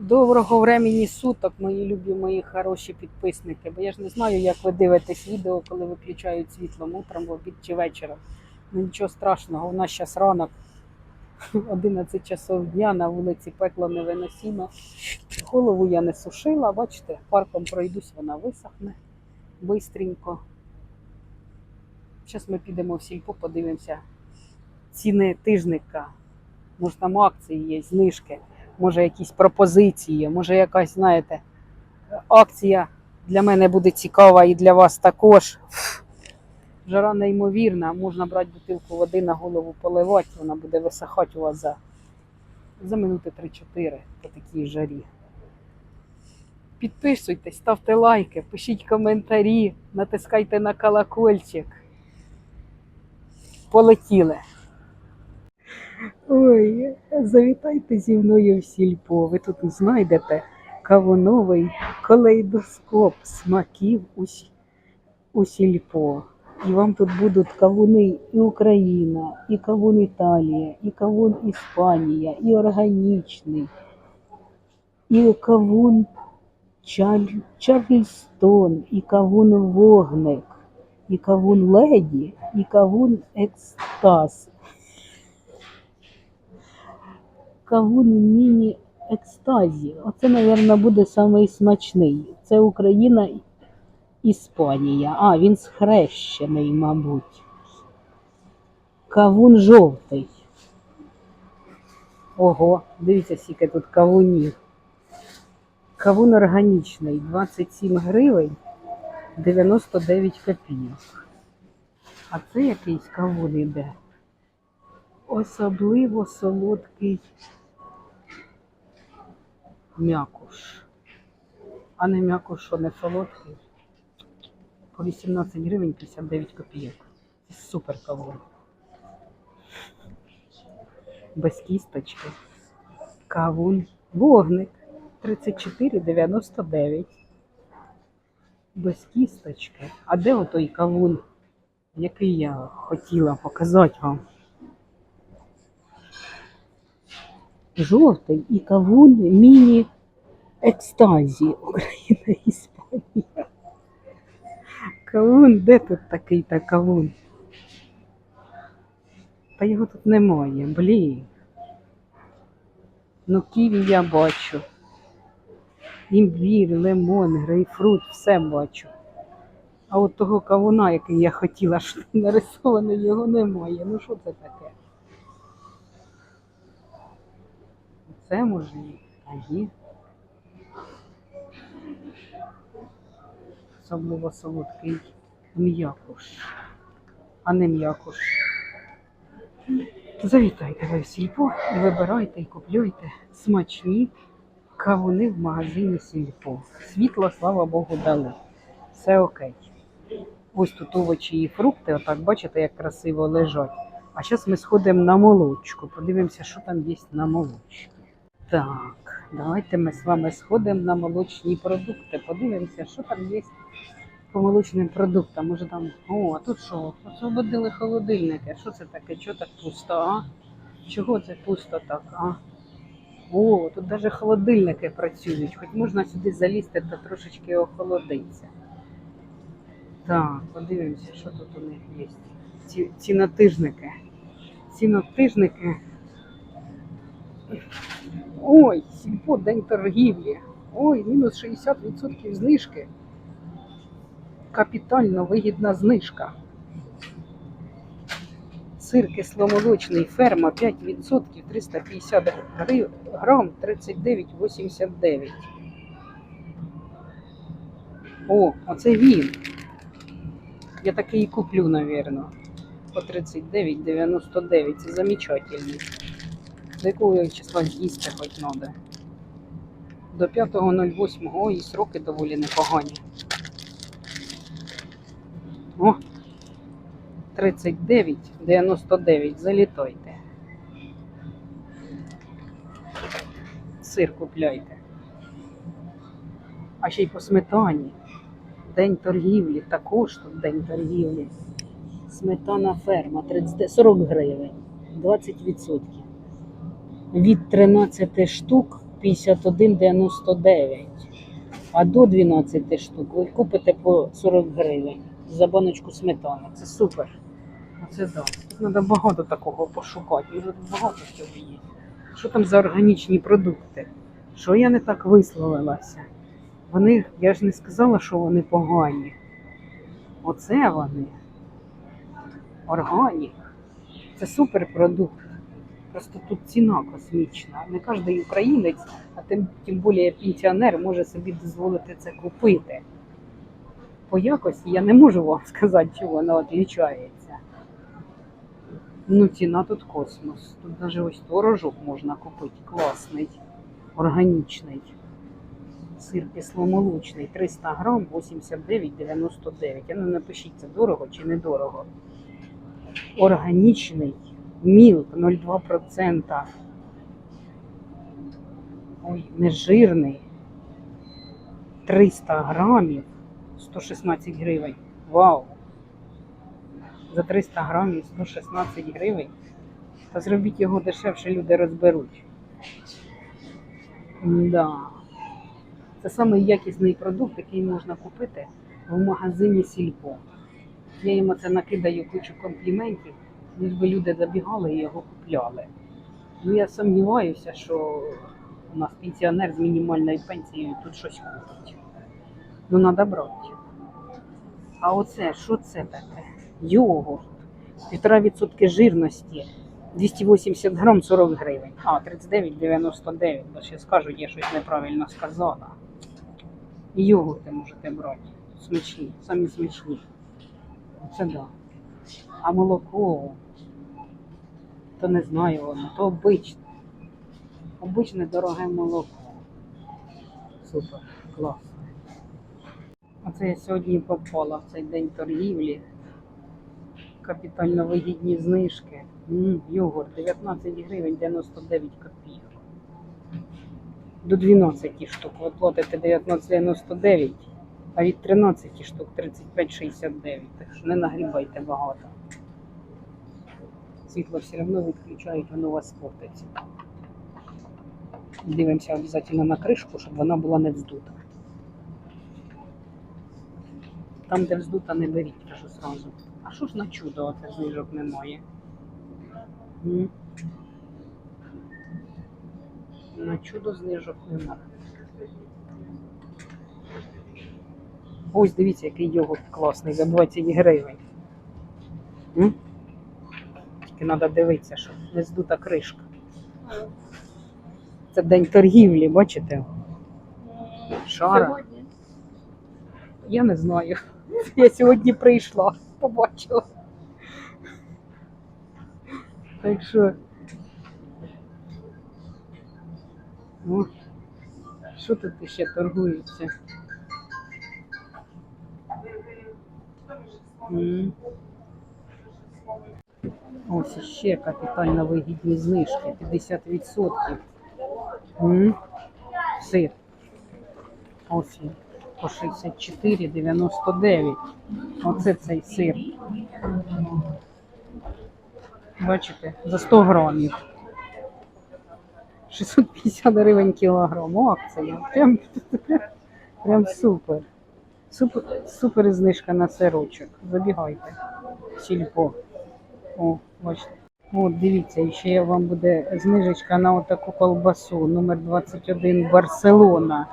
Доброго времені суток, мої любі, мої хороші підписники. Бо я ж не знаю, як ви дивитесь відео, коли виключають світло утром, в обід чи вечором. Ну нічого страшного, у нас зараз ранок, 11 часов дня, на вулиці пекло невиносимо. Голову я не сушила, бачите, парком пройдусь, вона висохне бистренько. Зараз ми підемо в сільпо, подивимося ціни тижника. Може там акції є, знижки може якісь пропозиції, може якась, знаєте, акція для мене буде цікава і для вас також. Жара неймовірна, можна брати бутилку води на голову поливати, вона буде висихати у вас за, за минути 3-4 по такій жарі. Підписуйтесь, ставте лайки, пишіть коментарі, натискайте на колокольчик. Полетіли. Ой, завітайте зі мною в сільпо. Ви тут знайдете кавуновий калейдоскоп смаків у сільпо. І вам тут будуть кавуни і Україна, і кавун Італія, і кавун Іспанія, і органічний, і кавун Чарль- Чарльстон, і кавун Вогник, і кавун Леді, і кавун Екстаз. Кавун міні екстазі. Оце, мабуть, буде самий смачний. Це Україна, Іспанія. А, він схрещений, мабуть. Кавун жовтий. Ого, дивіться, скільки тут кавунів. Кавун органічний 27 гривень 99 копійок. А це якийсь кавун іде. Особливо солодкий м'якуш. А не м'якуш, що не солодкий. По 18 гривень 59 копійок. Супер кавун. Без кісточки. Кавун. Вогник 34,99. Без кісточки. А де отой кавун, який я хотіла показати вам? Жовтий і кавун міні екстазі Україна Іспанія. Кавун, де тут такий та кавун? Та його тут немає, блін. Ну, ківі я бачу. Імбір, лимон, грейпфрут, все бачу. А от того кавуна, який я хотіла, що нарисовано, його немає. Ну що це таке? Це може ні. А є. Особливо солодкий м'якуш, а не м'якуш. Завітайте ви в сільпо і вибирайте і куплюйте смачні кавуни в магазині сільпо. Світло, слава Богу, дали. Все окей. Ось тут овочі і фрукти, отак бачите, як красиво лежать. А зараз ми сходимо на молочку. Подивимося, що там є на молочці. Так, давайте ми з вами сходимо на молочні продукти. Подивимося, що там є по молочним продуктам. Може там. О, а тут що? Освободили холодильники. Що це таке? Чого так пусто, а? Чого це пусто так, а? О, тут навіть холодильники працюють. Хоч можна сюди залізти та трошечки охолодиться. Так, подивимося, що тут у них є. Ці, цінотижники. Цінотижники. Ой, сільпо, день торгівлі. Ой, мінус 60% знижки. Капітально вигідна знижка. Сир кисломолочний ферма 5% 350 гри- грам 39,89. О, оце він. Я такий і куплю, напевно. По 39,99. Це замечательно. Якого числа з'їсти хоч треба. До 5.08. Ой, і сроки доволі непогані. О! 39,99. Залітайте. Сир купляйте. А ще й по сметані. День торгівлі. Також тут день торгівлі. Сметана ферма 30, 40 гривень. 20%. Від 13 штук 51,99. А до 12 штук ви купите по 40 гривень за баночку сметани. Це супер. Оце да. Тут треба багато такого пошукати. Вже тут багато чого є. Що там за органічні продукти? Що я не так висловилася? Вони, я ж не сказала, що вони погані. Оце вони. Органік. Це суперпродукт. Просто тут ціна космічна. Не кожен українець, а тим, тим більше пенсіонер може собі дозволити це купити. По якості я не можу вам сказати, чого вона відрізняється. Ну, ціна тут космос. Тут навіть ось творожок можна купити. Класний, органічний. Сир кисломолочний 300 грам 89,99. А ну напишіть, це дорого чи недорого. Органічний мілк 0,2%. Ой, нежирний. 300 грамів 116 гривень. Вау! За 300 грамів 116 гривень. Та зробіть його дешевше, люди розберуть. Да. Це самий якісний продукт, який можна купити в магазині Сільпо. Я їм це накидаю кучу компліментів, ніж би люди забігали і його купляли. Ну я сумніваюся, що у нас пенсіонер з мінімальною пенсією тут щось купить. Ну, треба брати. А оце, що це таке? Йогурт. Півтора відсотки жирності. 280 грам 40 гривень. А, 39,99. Бо ще скажу, я щось неправильно сказала. І йогурти можете брати. Смачні, самі смачні. Це да. А молоко, то не знаю воно, то обичне. Обичне дороге молоко. Супер, клас. Оце я сьогодні попала в цей день торгівлі. Капітально вигідні знижки. Йогурт 19 гривень 99 копійок. До 12 штук ви платите 19,99, а від 13 штук 35,69. Так що не нагрібайте багато. Світло все одно відключають, воно у вас спортиться. Дивимося обов'язково на кришку, щоб вона була не вздута. Там, де вздута, не беріть, кажу сразу. А що ж на чудо оце знижок немає? М? На чудо знижок немає. Ось дивіться, який йогурт класний за 20 гривень. М? Тільки треба дивитися, щоб не здута кришка. Це день торгівлі, бачите? Шара. Сьогодні. Я не знаю. Я сьогодні прийшла, побачила. Так що. Ну, що тут ще торгується? М. Ось ще капітально вигідні знижки 50%. М. Сир. Ось по 64,99. Оце цей сир. Бачите, за 100 грамів. 650 гривень кілограм. О, акція. Прям, прям супер. Супер, супер знижка на сирочок. Забігайте. Сільпо. О, бачите. От, дивіться, ще вам буде знижечка на отаку колбасу. Номер 21 Барселона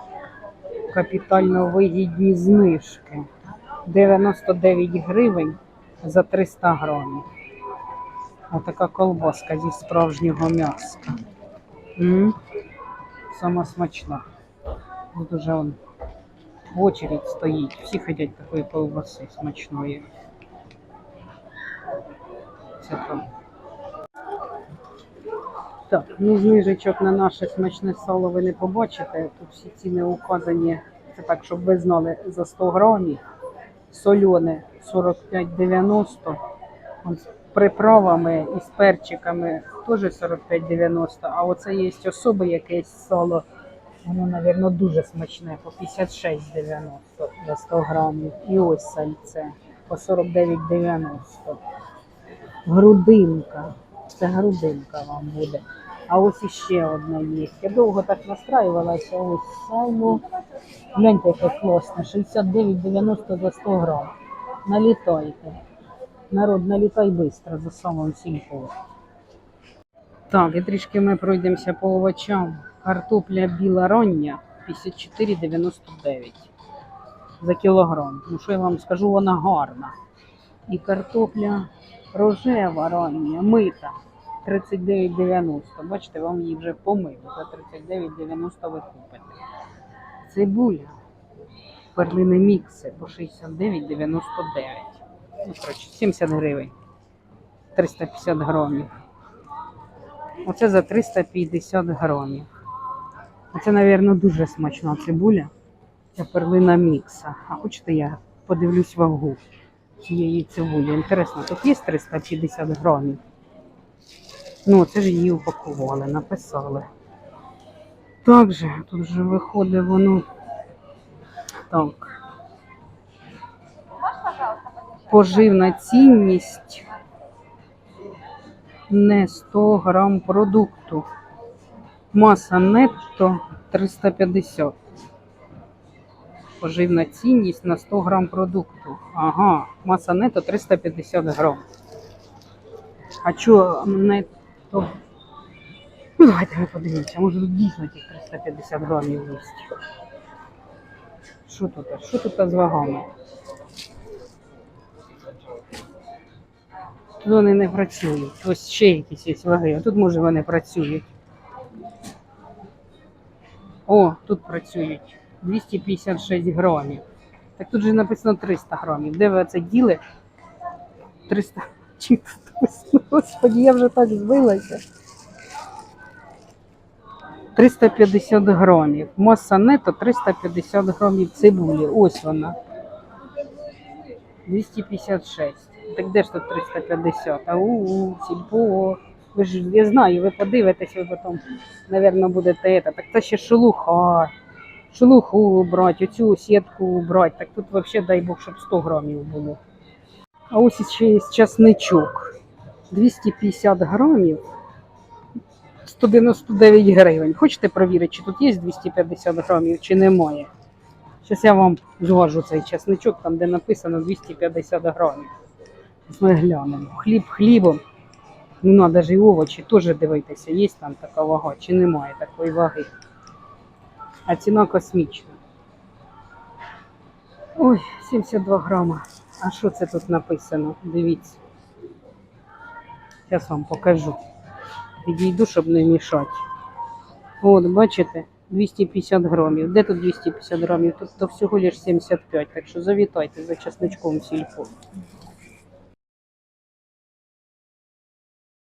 капітально вигідні знижки. 99 гривень за 300 грамів. Отака колбаска зі справжнього м'яса. Сама смачна. Тут уже в очередь стоїть. Всі хочуть такої колбаси смачної. Це. Так, ну знижечок на наше смачне сало ви не побачите. Тут всі ціни указані. Це так, щоб ви знали за 100 грамів. Солене 45,90. З приправами і з перчиками теж 45,90. А оце є особи якесь сало. Воно, мабуть, дуже смачне, по 56,90 за 100 грамів. І ось сальце по 49,90. Грудинка. Це грудинка вам буде. А ось іще одна є. Я довго так настраювалася. Ось сало. Гляньте, яке класне. 69,90 за 100 грам. Налітайте. Народ, налітай швидко за самим сільпо. Так, і трішки ми пройдемося по овочам. Картопля біла рання 54,99 за кілограм. Ну що я вам скажу, вона гарна. І картопля рожева рання, мита 39,90. Бачите, вам її вже помили. За 39,90 ви купите. Цибуля. Перлини мікси по 69,99. Ну, 70 гривень. 350 грамів. Оце за 350 грамів. Оце, мабуть, дуже смачна цибуля. Ця перлина мікса. А хочете я подивлюсь вагу цієї цибулі? Інтересно, тут є 350 грамів. Ну, це ж її упакували, написали. Так же, тут вже виходить воно. Так. Поживна цінність не 100 грам продукту. Маса нетто 350. Поживна цінність на 100 грам продукту. Ага, маса нетто 350 грам. А чого нетто? Ну, давайте ми подивимося, може тут дійсно ті 350 грамів є. Що тут? Що тут з вагами? Тут вони не працюють. Ось ще якісь є ваги. А тут може вони працюють. О, тут працюють 256 грамів. Так тут же написано 300 грамів. Де ви це діли? 300. Чи? Господи, я вже так збилася. 350 грамів. Маса нето 350 грамів цибулі. Ось вона. 256. Так де ж тут 350? А у сільпо. Ви ж я знаю, ви подивитесь, ви потім, мабуть, будете. Так це ще шелуха. Шелуху убрати, оцю сітку убрати. Так тут взагалі, дай Бог, щоб 100 грамів було. А ось ще є часничок. 250 грамів. 199 гривень. Хочете перевірити, чи тут є 250 грамів, чи немає? Зараз я вам зважу цей часничок, там де написано 250 грамів. Ми глянемо. Хліб хлібом. Ну, треба ж і овочі теж дивитися, є там така вага, чи немає такої ваги. А ціна космічна. Ой, 72 грама. А що це тут написано? Дивіться. Зараз вам покажу. Підійду, щоб не мішати. От, бачите, 250 грамів. Де тут 250 грамів? Тут то всього лише 75, так що завітайте за часничком сільпо.